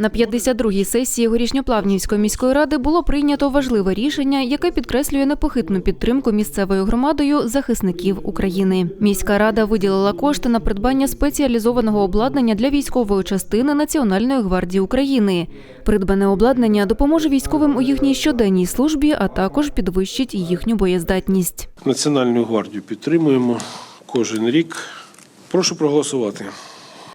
На 52-й сесії Горішньоплавнівської міської ради було прийнято важливе рішення, яке підкреслює непохитну підтримку місцевою громадою захисників України. Міська рада виділила кошти на придбання спеціалізованого обладнання для військової частини Національної гвардії України. Придбане обладнання допоможе військовим у їхній щоденній службі, а також підвищить їхню боєздатність. Національну гвардію підтримуємо кожен рік. Прошу проголосувати.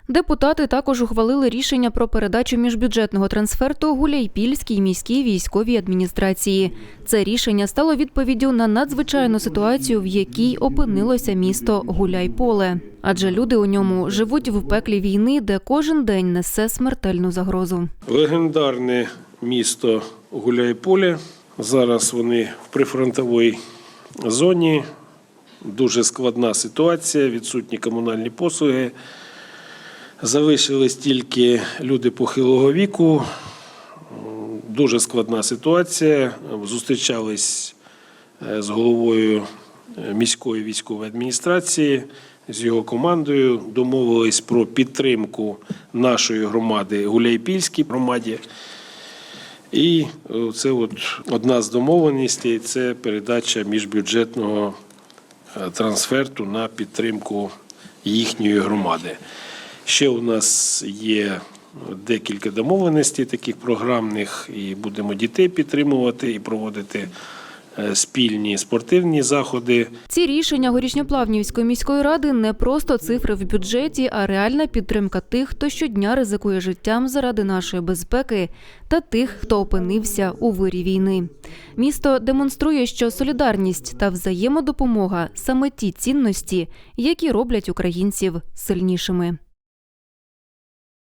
Депутати також ухвалили рішення про передачу міжбюджетного трансферту Гуляйпільській міській військовій адміністрації. Це рішення стало відповіддю на надзвичайну ситуацію, в якій опинилося місто Гуляйполе. Адже люди у ньому живуть в пеклі війни, де кожен день несе смертельну загрозу. Легендарне місто Гуляйполе. Зараз вони в прифронтовій зоні. Дуже складна ситуація, відсутні комунальні послуги. Залишились тільки люди похилого віку. Дуже складна ситуація. Зустрічались е, з головою е, міської військової адміністрації, з його командою. Домовились про підтримку нашої громади Гуляйпільській громаді. І е, це от одна з домовленостей це передача міжбюджетного трансферту на підтримку їхньої громади. Ще у нас є декілька домовленостей таких програмних, і будемо дітей підтримувати і проводити е, спільні спортивні заходи. Ці рішення Горішньоплавнівської міської ради не просто цифри в бюджеті, а реальна підтримка тих, хто щодня ризикує життям заради нашої безпеки, та тих, хто опинився у вирі війни. Місто демонструє, що солідарність та взаємодопомога саме ті цінності, які роблять українців сильнішими.